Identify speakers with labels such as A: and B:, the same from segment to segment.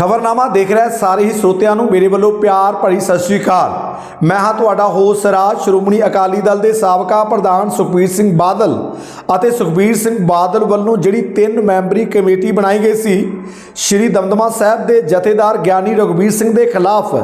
A: ਖਬਰਨਾਮਾ ਦੇਖ ਰਿਹਾ ਸਾਰੇ ਹੀ ਸਰੋਤਿਆਂ ਨੂੰ ਮੇਰੇ ਵੱਲੋਂ ਪਿਆਰ ਭਰੀ ਸਤਿ ਸ੍ਰੀ ਅਕਾਲ। ਮੈਂ ਹਾਂ ਤੁਹਾਡਾ ਹੋਸਟ ਰਾਜ, ਸ਼੍ਰੋਮਣੀ ਅਕਾਲੀ ਦਲ ਦੇ ਸਾਬਕਾ ਪ੍ਰਧਾਨ ਸੁਖਬੀਰ ਸਿੰਘ ਬਾਦਲ ਅਤੇ ਸੁਖਬੀਰ ਸਿੰਘ ਬਾਦਲ ਵੱਲੋਂ ਜਿਹੜੀ ਤਿੰਨ ਮੈਂਬਰੀ ਕਮੇਟੀ ਬਣਾਈ ਗਈ ਸੀ, ਸ਼੍ਰੀ ਦਮਦਮਾ ਸਾਹਿਬ ਦੇ ਜਥੇਦਾਰ ਗਿਆਨੀ ਰਘੁਬੀਰ ਸਿੰਘ ਦੇ ਖਿਲਾਫ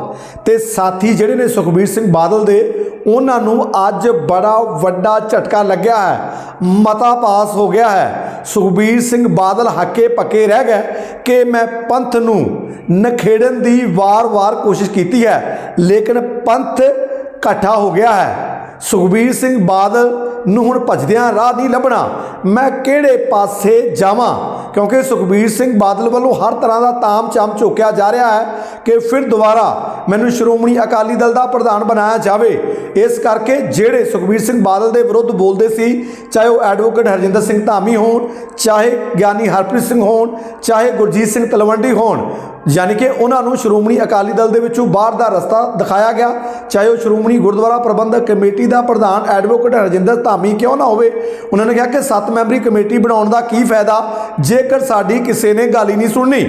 A: ਤੇ ਸਾਥੀ ਜਿਹੜੇ ਨੇ ਸੁਖਬੀਰ ਸਿੰਘ ਬਾਦਲ ਦੇ ਉਹਨਾਂ ਨੂੰ ਅੱਜ ਬੜਾ ਵੱਡਾ ਝਟਕਾ ਲੱਗਿਆ ਹੈ। ਮਤਾ ਪਾਸ ਹੋ ਗਿਆ ਹੈ। ਸੁਖਬੀਰ ਸਿੰਘ ਬਾਦਲ ਹੱਕੇ ਪੱਕੇ ਰਹਿ ਗਏ ਕਿ ਮੈਂ ਪੰਥ ਨੂੰ ਨਖੇੜਨ ਦੀ ਵਾਰ-ਵਾਰ ਕੋਸ਼ਿਸ਼ ਕੀਤੀ ਹੈ, ਲੇਕਿਨ ਪੰਥ ਇਕੱਠਾ ਹੋ ਗਿਆ ਹੈ। ਸੁਖਬੀਰ ਸਿੰਘ ਬਾਦਲ ਨੂੰ ਹੁਣ ਭਜਦਿਆਂ ਰਾਹ ਨਹੀਂ ਲੱਭਣਾ। ਮੈਂ ਕਿਹੜੇ ਪਾਸੇ ਜਾਵਾਂ? ਕਿਉਂਕਿ ਸੁਖਬੀਰ ਸਿੰਘ ਬਾਦਲ ਵੱਲੋਂ ਹਰ ਤਰ੍ਹਾਂ ਦਾ ਤਾਮ ਚਾਮ ਝੋਕਿਆ ਜਾ ਰਿਹਾ ਹੈ ਕਿ ਫਿਰ ਦੁਬਾਰਾ ਮੈਨੂੰ ਸ਼੍ਰੋਮਣੀ ਅਕਾਲੀ ਦਲ ਦਾ ਪ੍ਰਧਾਨ ਬਣਾਇਆ ਜਾਵੇ। ਇਸ ਕਰਕੇ ਜਿਹੜੇ ਸੁਖਬੀਰ ਸਿੰਘ ਬਾਦਲ ਦੇ ਵਿਰੁੱਧ ਬੋਲਦੇ ਸੀ, ਚਾਹੇ ਉਹ ਐਡਵੋਕੇਟ ਹਰਜਿੰਦਰ ਸਿੰਘ ਧਾਮੀ ਹੋਣ, ਚਾਹੇ ਗਿਆਨੀ ਹਰਪ੍ਰੀਤ ਸਿੰਘ ਹੋਣ, ਚਾਹੇ ਗੁਰਜੀਤ ਸਿੰਘ ਤਲਵੰਡੀ ਹੋਣ, ਯਾਨੀ ਕਿ ਉਹਨਾਂ ਨੂੰ ਸ਼੍ਰੋਮਣੀ ਅਕਾਲੀ ਦਲ ਦੇ ਵਿੱਚੋਂ ਬਾਹਰ ਦਾ ਰਸਤਾ ਦਿਖਾਇਆ ਗਿਆ। ਚਾਹੇ ਉਹ ਸ਼੍ਰੋਮਣੀ ਗੁਰਦੁਆਰਾ ਪ੍ਰਬੰਧਕ ਕਮੇਟੀ ਦਾ ਪ੍ਰਧਾਨ, ਐਡਵੋਕੇਟ ਹਰਜਿੰਦਰ ਧਾਮੀ ਕਿਉਂ ਨਾ ਹੋਵੇ, ਉਹਨਾਂ ਨੇ ਕਿਹਾ ਕਿ ਸੱਤ ਮੈਂਬਰੀ ਕਮੇਟੀ ਬਣਾਉਣ ਦਾ ਕੀ ਫਾਇਦਾ? ਜੇ ਜੇਕਰ ਸਾਡੀ ਕਿਸੇ ਨੇ ਗੱਲ ਹੀ ਨਹੀਂ ਸੁਣਨੀ,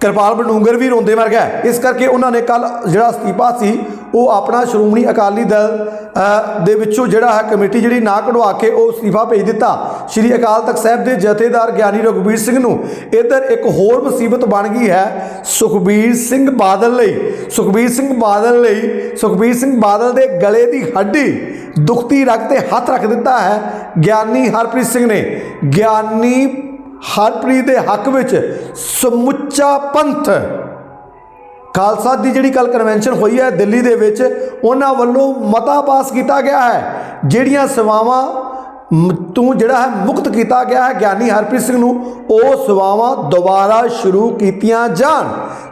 A: ਕਿਰਪਾਲ ਬਡੂੰਗਰ ਵੀ ਰੋਂਦੇ ਮਰ ਗਿਆ ਇਸ ਕਰਕੇ ਉਹਨਾਂ ਨੇ ਕੱਲ ਜਿਹੜਾ ਅਸਤੀਫਾ ਸੀ, ਉਹ ਆਪਣਾ ਸ਼੍ਰੋਮਣੀ ਅਕਾਲੀ ਦਲ ਦੇ ਵਿੱਚੋਂ ਜਿਹੜਾ ਹੈ ਕਮੇਟੀ ਜਿਹੜੀ ਨਾ ਕਢਵਾ ਕੇ ਉਹ ਅਸਤੀਫਾ ਭੇਜ ਦਿੱਤਾ। ਸ਼੍ਰੀ ਅਕਾਲ ਤਖਤ ਸਾਹਿਬ ਦੇ ਜਥੇਦਾਰ ਗਿਆਨੀ ਰਘੁਬੀਰ ਸਿੰਘ ਨੂੰ ਇਧਰ ਇੱਕ ਹੋਰ ਮੁਸੀਬਤ ਬਣ ਗਈ ਹੈ, ਸੁਖਬੀਰ ਸਿੰਘ ਬਾਦਲ ਲਈ। ਸੁਖਬੀਰ ਸਿੰਘ ਬਾਦਲ ਲਈ, ਸੁਖਬੀਰ ਸਿੰਘ ਬਾਦਲ ਦੇ ਗਲੇ ਦੀ ਹੱਡੀ ਦੁਖਤੀ ਰੱਖ ਤੇ ਹੱਥ ਰੱਖ ਦਿੱਤਾ ਹੈ ਗਿਆਨੀ ਹਰਪ੍ਰੀਤ ਸਿੰਘ ਨੇ। ਗਿਆਨੀ ਹਰਪ੍ਰੀਤ ਦੇ ਹੱਕ ਵਿੱਚ ਸਮੁੱਚਾ ਪੰਥ। ਖਾਲਸਾ ਦੀ ਜਿਹੜੀ ਕੱਲ ਕਨਵੈਨਸ਼ਨ ਹੋਈ ਹੈ ਦਿੱਲੀ ਦੇ ਵਿੱਚ, ਉਹਨਾਂ ਵੱਲੋਂ ਮਤਾ ਪਾਸ ਕੀਤਾ ਗਿਆ ਹੈ, ਜਿਹੜੀਆਂ ਸੇਵਾਵਾਂ ਮ- ਤੋਂ ਜਿਹੜਾ ਹੈ ਮੁਕਤ ਕੀਤਾ ਗਿਆ ਹੈ ਗਿਆਨੀ ਹਰਪ੍ਰੀਤ ਸਿੰਘ ਨੂੰ, ਉਹ ਸੇਵਾਵਾਂ ਦੁਬਾਰਾ ਸ਼ੁਰੂ ਕੀਤੀਆਂ ਜਾਣ।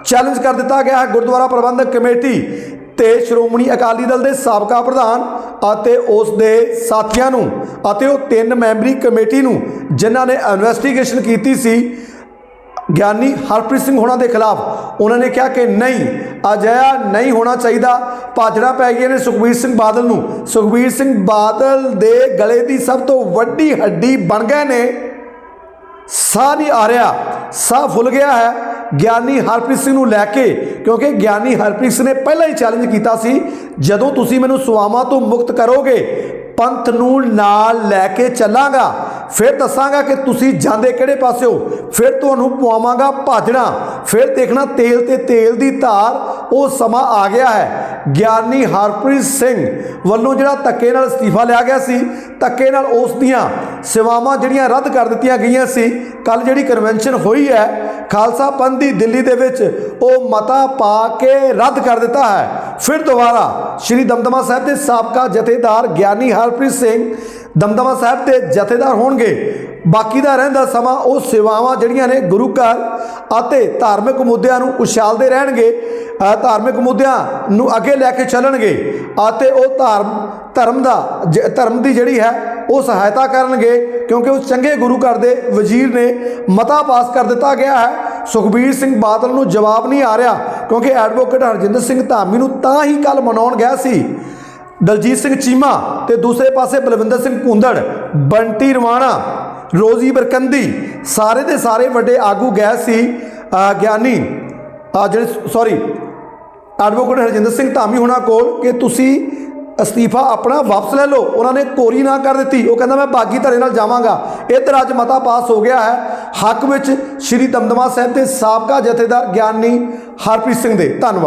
A: ਚੈਲੰਜ ਕਰ ਦਿੱਤਾ ਗਿਆ ਹੈ ਗੁਰਦੁਆਰਾ ਪ੍ਰਬੰਧਕ ਕਮੇਟੀ। ਤੇ ਸ਼੍ਰੋਮਣੀ ਅਕਾਲੀ ਦਲ ਦੇ ਸਾਬਕਾ ਪ੍ਰਧਾਨ ਅਤੇ ਉਸ ਦੇ ਸਾਥੀਆਂ ਨੂੰ ਅਤੇ ਉਹ ਤਿੰਨ ਮੈਂਬਰੀ ਕਮੇਟੀ ਨੂੰ, ਜਿਨ੍ਹਾਂ ਨੇ ਇਨਵੈਸਟੀਗੇਸ਼ਨ ਕੀਤੀ ਸੀ, ਗਿਆਨੀ ਹਰਪ੍ਰੀਤ ਸਿੰਘ ਹੋਣਾ ਦੇ ਖਿਲਾਫ, ਉਹਨਾਂ ਨੇ ਕਿਹਾ ਕਿ ਨਹੀਂ, ਅਜਿਹਾ ਨਹੀਂ ਹੋਣਾ ਚਾਹੀਦਾ। ਭਾਜੜਾ ਪੈ ਗਈਆਂ ਨੇ ਸੁਖਬੀਰ ਸਿੰਘ ਬਾਦਲ ਨੂੰ। ਸੁਖਬੀਰ ਸਿੰਘ ਬਾਦਲ ਦੇ ਗਲੇ ਦੀ ਸਭ ਤੋਂ ਵੱਡੀ ਹੱਡੀ ਬਣ ਗਏ ਨੇ। ਸਾਹ ਨਹੀਂ ਆ ਰਿਹਾ। ਸਾਹ ਫੁੱਲ ਗਿਆ ਹੈ। ਗਿਆਨੀ ਹਰਪ੍ਰੀਤ ਸਿੰਘ ਨੂੰ ਲੈ ਕੇ, ਕਿਉਂਕਿ ਗਿਆਨੀ ਹਰਪ੍ਰੀਤ ਸਿੰਘ ਨੇ ਪਹਿਲਾਂ ਹੀ ਚੈਲੰਜ ਕੀਤਾ ਸੀ, ਜਦੋਂ ਤੁਸੀਂ ਮੈਨੂੰ ਸੁਆਵਾਂ ਤੋਂ ਮੁਕਤ ਕਰੋਗੇ, ਪੰਥ ਨੂੰ ਨਾਲ ਲੈ ਕੇ ਚੱਲਾਂਗਾ। ਫਿਰ ਦੱਸਾਂਗਾ ਕਿ ਤੁਸੀਂ ਜਾਂਦੇ ਕਿਹੜੇ ਪਾਸੇ ਹੋ ਫਿਰ ਤੁਹਾਨੂੰ ਪਵਾਵਾਂਗਾ ਭਾਜਣਾ ਫਿਰ ਦੇਖਣਾ ਤੇਲ ਤੇ ਤੇਲ ਦੀ ਧਾਰ, ਉਹ ਸਮਾਂ ਆ ਗਿਆ ਹੈ। ਗਿਆਨੀ ਹਰਪ੍ਰੀਤ ਸਿੰਘ ਵੱਲੋਂ ਜਿਹੜਾ ਧੱਕੇ ਨਾਲ ਅਸਤੀਫਾ ਲਿਆ ਗਿਆ ਸੀ, ਧੱਕੇ ਨਾਲ ਉਸ ਦੀਆਂ ਸੇਵਾਵਾਂ ਜਿਹੜੀਆਂ ਰੱਦ ਕਰ ਦਿੱਤੀਆਂ ਗਈਆਂ ਸੀ ਕੱਲ ਜਿਹੜੀ ਕਨਵੈਨਸ਼ਨ ਹੋਈ ਹੈ, ਖਾਲਸਾ ਪੰਥ ਦੀ ਦਿੱਲੀ ਦੇ ਵਿੱਚ, ਉਹ ਮਤਾ ਪਾ ਕੇ ਰੱਦ ਕਰ ਦਿੱਤਾ ਹੈ। ਫਿਰ ਦੁਬਾਰਾ ਸ਼੍ਰੀ ਦਮਦਮਾ ਸਾਹਿਬ ਦੇ ਸਾਬਕਾ ਜਥੇਦਾਰ ਗਿਆਨੀ ਹਰਪ੍ਰੀਤ ਸਿੰਘ ਦਮਦਮਾ ਸਾਹਿਬ ਦੇ ਜਥੇਦਾਰ ਹੋਣਗੇ। ਬਾਕੀ ਦਾ ਰਹਿੰਦਾ ਸਮਾਂ ਉਹ ਸੇਵਾਵਾਂ ਜਿਹੜੀਆਂ ਨੇ ਗੁਰੂ ਘਰ ਅਤੇ ਧਾਰਮਿਕ ਮੁੱਦਿਆਂ ਨੂੰ ਉਛਾਲਦੇ ਰਹਿਣਗੇ ਧਾਰਮਿਕ ਮੁੱਦਿਆਂ ਨੂੰ ਅੱਗੇ ਲੈ ਕੇ ਚੱਲਣਗੇ ਅਤੇ ਉਹ ਧਰਮ ਧਰਮ ਦਾ ਜ- ਧਰਮ ਦੀ ਜਿਹੜੀ ਹੈ, ਉਹ ਸਹਾਇਤਾ ਕਰਨਗੇ ਕਿਉਂਕਿ ਉਹ ਚੰਗੇ ਗੁਰੂ ਘਰ ਦੇ ਵਜ਼ੀਰ ਨੇ ਮਤਾ ਪਾਸ ਕਰ ਦਿੱਤਾ ਗਿਆ ਹੈ। ਸੁਖਬੀਰ ਸਿੰਘ ਬਾਦਲ ਨੂੰ ਜਵਾਬ ਨਹੀਂ ਆ ਰਿਹਾ ਕਿਉਂਕਿ ਐਡਵੋਕੇਟ ਹਰਜਿੰਦਰ ਸਿੰਘ ਧਾਮੀ ਨੂੰ ਤਾਂ ਹੀ ਕੱਲ ਮਨਾਉਣ ਗਿਆ ਸੀ। ਦਲਜੀਤ ਸਿੰਘ ਚੀਮਾ ਤੇ ਦੂਸਰੇ ਪਾਸੇ ਬਲਵਿੰਦਰ ਸਿੰਘ ਭੁੰਦੜ, ਬੰਟੀ ਰਵਾਣਾ, ਰੋਜ਼ੀ ਬਰਕੰਦੀ, ਸਾਰੇ ਦੇ ਸਾਰੇ ਵੱਡੇ ਆਗੂ ਗਏ ਸੀ ਗਿਆਨੀ ਜਿਹੜੇ ਸੌਰੀ ਐਡਵੋਕੇਟ ਹਰਜਿੰਦਰ ਸਿੰਘ ਧਾਮੀ ਹੋਣਾ ਕੋਲ ਕਿ ਤੁਸੀਂ ਅਸਤੀਫਾ ਆਪਣਾ ਵਾਪਸ ਲੈ ਲਓ। ਉਹਨਾਂ ਨੇ ਕੋਰੀ ਨਾ ਕਰ ਦਿੱਤੀ। ਉਹ ਕਹਿੰਦਾ, ਮੈਂ ਬਾਗੀ ਧੜੇ ਨਾਲ ਜਾਵਾਂਗਾ। ਇੱਧਰ ਅੱਜ ਮਤਾ ਪਾਸ ਹੋ ਗਿਆ ਹੈ। ਹੱਕ ਵਿੱਚ ਸ਼੍ਰੀ ਦਮਦਮਾ ਸਾਹਿਬ ਦੇ ਸਾਬਕਾ ਜਥੇਦਾਰ ਗਿਆਨੀ ਹਰਪ੍ਰੀਤ ਸਿੰਘ ਦੇ। ਧੰਨਵਾਦ।